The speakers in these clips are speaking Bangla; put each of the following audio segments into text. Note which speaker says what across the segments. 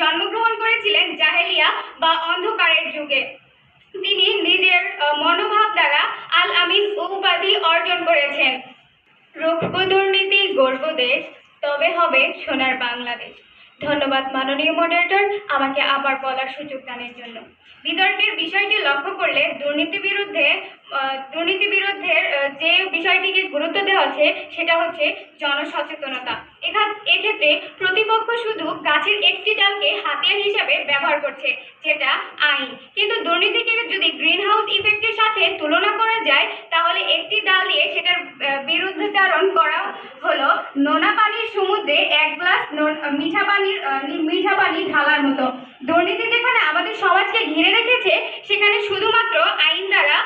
Speaker 1: জন্মগ্রহণ করেছিলেন জাহেলিয়া বা অন্ধকারের যুগে। তিনি নিজের মনোভাব দ্বারা আল আমিন উপাধি অর্জন করেছেন। রুক্ষ দুর্নীতি গর্ব দেশ, তবে হবে সোনার বাংলাদেশ। ধন্যবাদ মাননীয় মডারেটর আমাকে আবার বলার সুযোগ দানের জন্য। বিতর্কের বিষয়টি লক্ষ্য করলে দুর্নীতি বিরুদ্ধে দুর্নীতি বিরুদ্ধে যে বিষয়টিকে গুরুত্ব দেওয়া হচ্ছে, সেটা হচ্ছে জনসচেতনতা। এখান, এক্ষেত্রে প্রতিপক্ষ শুধু গাছের একটি ডালকে হাতিয়ার হিসাবে ব্যবহার করছে, যেটা আইন। কিন্তু দুর্নীতিকে যদি গ্রিন হাউস ইফেক্টের সাথে তুলনা করা যায়, তাহলে একটি ডাল দিয়ে সেটার বিরুদ্ধচারণ করা হলো নোনা পানির সমুদ্রে এক গ্লাস মিঠা পানির মিঠা পানি ঢালার মতো। দুর্নীতি যেখানে আমাদের সমাজকে ঘিরে রেখেছে, সেখানে শুধুমাত্র আইন দ্বারা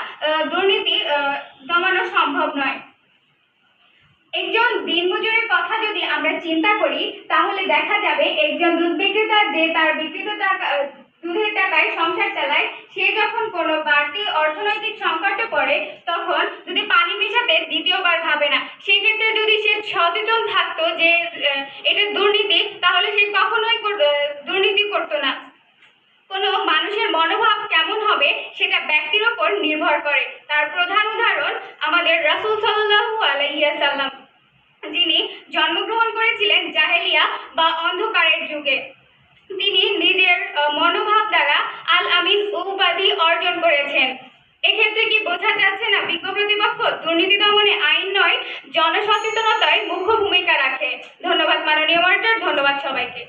Speaker 1: দুর্নীতি দমানো সম্ভব নয়। একজন দিনমজুরের কথা যদি আমরা চিন্তা করি, তাহলে দেখা যাবে একজন দুধ বিক্রেতা যে তার বিক্রিত দুধের টাকায় সংসার চালায়, সে যখন কোনো বাড়তি অর্থনৈতিক সংকটে পড়ে, তখন যদি পানি মেশাতে দ্বিতীয়বার ভাবে না। সেক্ষেত্রে যদি সে সচেতন থাকতো যে এটা দুর্নীতি, তাহলে সে কখনোই দুর্নীতি করতো না। কোনো মানুষের মনোভাব কেমন হবে, সেটা ব্যক্তির ওপর নির্ভর করে। তার প্রধান উদাহরণ আমাদের রাসূল সাল্লাল্লাহু আলাইহি সাল্লাম যিনি জন্মগ্রহণ করেছিলেন জাহেলিয়া বা অন্ধকারের যুগে। তিনি নিজের মনোভাব দ্বারা আল আমিন উপাধি অর্জন করেছেন। এক্ষেত্রে কি বোঝা যাচ্ছে না বিজ্ঞ প্রতিপক্ষ? দুর্নীতি দমনে আইন নয়, জনসচেতনতায় মুখ্য ভূমিকা রাখে। ধন্যবাদ মাননীয় মার্টার ধন্যবাদ সবাইকে।